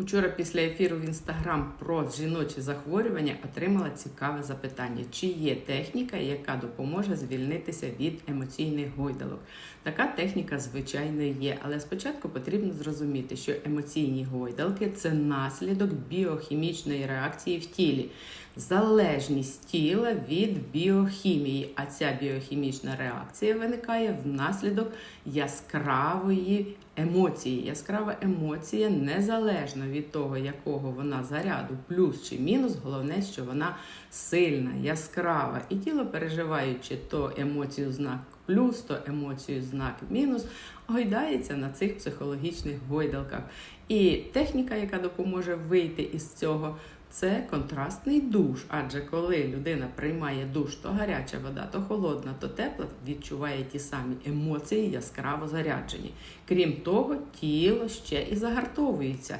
Учора після ефіру в інстаграм про жіночі захворювання отримала цікаве запитання: чи є техніка, яка допоможе звільнитися від емоційних гойдалок? Така техніка, звичайно, є, але спочатку потрібно зрозуміти, що емоційні гойдалки це наслідок біохімічної реакції в тілі, залежність тіла від біохімії. А ця біохімічна реакція виникає внаслідок яскравої емоції. Яскрава емоція незалежно від того, якого вона заряду, плюс чи мінус, головне, що вона сильна, яскрава. І тіло, переживаючи то емоцію знак плюс, то емоцію знак мінус, гойдається на цих психологічних гойдалках. І техніка, яка допоможе вийти із цього. Це контрастний душ, адже коли людина приймає душ, то гаряча вода, то холодна, то тепла, відчуває ті самі емоції яскраво заряджені. Крім того, тіло ще і загартовується.